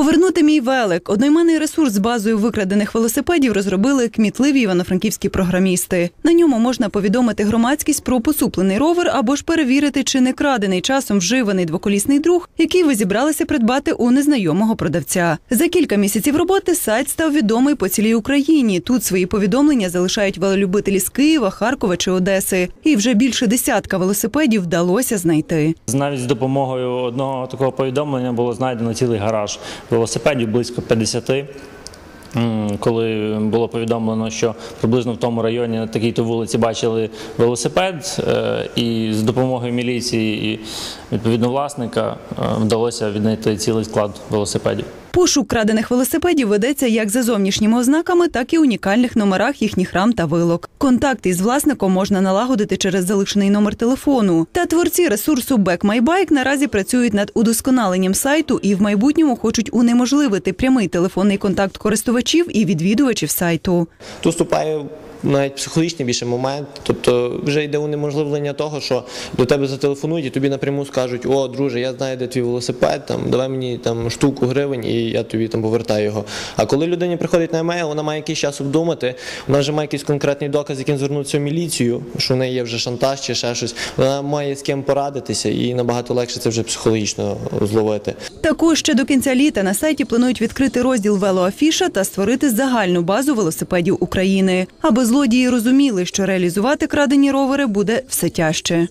Повернути мій велик. Одноіменний ресурс з базою викрадених велосипедів розробили кмітливі івано-франківські програмісти. На ньому можна повідомити громадськість про посуплений ровер або ж перевірити, чи не крадений часом вживаний двоколісний друг, який ви зібралися придбати у незнайомого продавця. За кілька місяців роботи сайт став відомий по цілій Україні. Тут свої повідомлення залишають велолюбителі з Києва, Харкова чи Одеси. І вже більше десятка велосипедів вдалося знайти. Навіть з допомогою одного такого повідомлення було знайдено цілий гараж велосипедів близько 50. Коли було повідомлено, що приблизно в тому районі на такій-то вулиці бачили велосипед, е, і з допомогою міліції і відповідно власника е, вдалося віднайти цілий склад велосипедів. Пошук крадених велосипедів ведеться як за зовнішніми ознаками, так і унікальних номерах їхніх рам та вилок. Контакт із власником можна налагодити через залишений номер телефону. Та творці ресурсу Back My Bike наразі працюють над удосконаленням сайту і в майбутньому хочуть унеможливити прямий телефонний контакт користувачів і відвідувачів сайту. Тут вступає навіть психологічний більше момент. Тобто вже йде унеможливлення того, що до тебе зателефонують і тобі напряму скажуть: О, друже, я знаю, де твій велосипед, там давай мені там штуку гривень, і я тобі там повертаю його. А коли людині приходить на емейл, вона має якийсь час обдумати, вона вже має якийсь конкретний доказ, яким звернутися в міліцію, що в неї є вже шантаж чи ще щось. Вона має з ким порадитися, і набагато легше це вже психологічно зловити. Також ще до кінця літа на сайті планують відкрити розділ велоафіша та створити загальну базу велосипедів України, аби злодії розуміли, що реалізувати крадені ровери буде все тяжче.